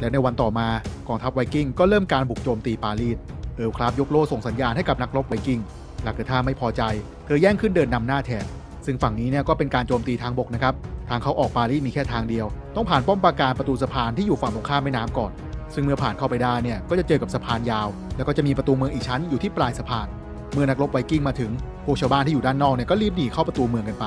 และในวันต่อมากองทัพไวกิ้งก็เริ่มการบุกโจมตีปารีส เอลคราฟยกโล่ส่งสัญญาณให้กับนักรบไวกิ้งลาเกอร์ท่าไม่พอใจ เธอแย่งขึ้นเดินนำหน้าแทน ซึ่งฝั่งนี้เนี่ยก็เป็นการโจมตีทางบกนะครับ ทางเขาออกปารีสมีแค่ทางเดียว ต้องผ่านป้อมปราการประตูสะพานที่อยู่ฝั่งตรงข้ามแม่น้ำก่อน ซึ่งเมื่อผ่านเข้าไปได้เนี่ยก็จะเจอกับสะพานยาว แล้วก็จะมีประตูเมืองอีกชั้นอยู่ที่ปลายสะพาน เมื่อนักรบไวกิ้งมาถึง พวกชาวบ้านที่อยู่ด้านนอกเนี่ยก็รีบหนีเข้าประตูเมืองกันไป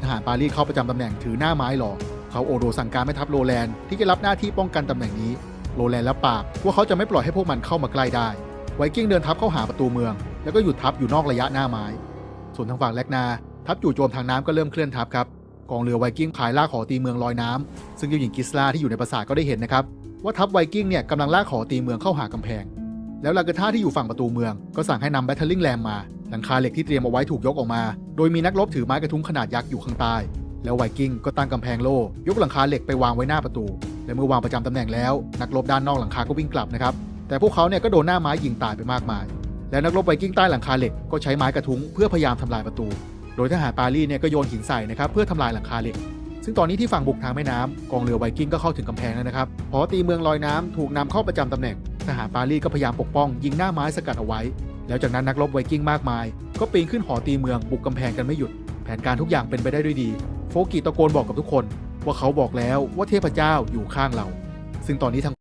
ทหารปารีสเข้าประจำตำแหน่งถือหน้าไม้รอ เขาโอโดสั่งการให้ทัพโรแลนด์ที่จะรับหน้าที่ป้องกันตำแหน่งนี้ โรแลนด์รับปากว่าเขาจะไม่ปล่อยให้พวกมันเข้ามาใกล้ได้ ไวกิ้งเดินทัพเข้าหาประตูเมือง แล้วก็หยุดทัพอยู่นอกระยะหน้าไม้ ส่วนทางฝั่งแลกนา ทัพจู่โจมทางน้ำก็เริ่มเคลื่อนทัพครับ กองเรือไวกิ้งพายล่าขอตีเมืองลอยน้ำซึ่งเจ้าหญิงกิสลาที่อยู่ในปราสาทก็ได้เห็นนะครับว่าทัพไวกิ้งเนี่ยกำลังล่าขอตีเมืองเข้าหากำแพง แล้วลากร์ท่าที่อยู่ฝั่งประตูเมือง ก็สั่งให้นำแบทเทอร์ลิงแรมมา หลังคาเหล็กที่เตรียมเอาไว้ถูกยกออกมา โดยมีนักรบถือไม้กระทุ้งขนาดยักษ์อยู่ข้างใต้ แล้วไวกิ้งก็ตั้งกำแพงโล่ยกหลังคาเหล็กไปวางไว้หน้าประตู และเมื่อวางประจำตำแหน่งแล้ว นักรบด้านนอกหลังคาก็วิ่งกลับนะครับ แต่พวกเขาเนี่ยก็โดนหน้าไม้ยิงตายไปมากมาย และนักรบไวกิ้งใต้หลังคาเหล็กก็ใช้ไม้กระทุ้งเพื่อพยายามทำลายประตู โดยทหารปารีสเนี่ยก็โยนหินใส่นะครับเพื่อทำลายหลังคาเหล็ก ซึ่งตอนนี้ที่ฝั่งบุกทางแม่น้ำกองเรือไวกิ้งก็เข้าถึงกำแพงแล้วนะครับพอตีเมืองลอยน้ำถูกนำเข้าประจำตำแหน่งทหารปารีสก็พยายามปกป้อง ยิงหน้าไม้สกัดเอาไว้ แล้วจากนั้นนักรบไวกิ้งมากมาย ก็ปีนขึ้นหอตีเมืองบุกกำแพงกันไม่หยุด แผนการทุกอย่างเป็นไปได้ด้วยดี โฟกิตะโกนบอกกับทุกคนว่าเขาบอกแล้วว่าเทพเจ้าอยู่ข้างเรา ซึ่งตอนนี้ทาง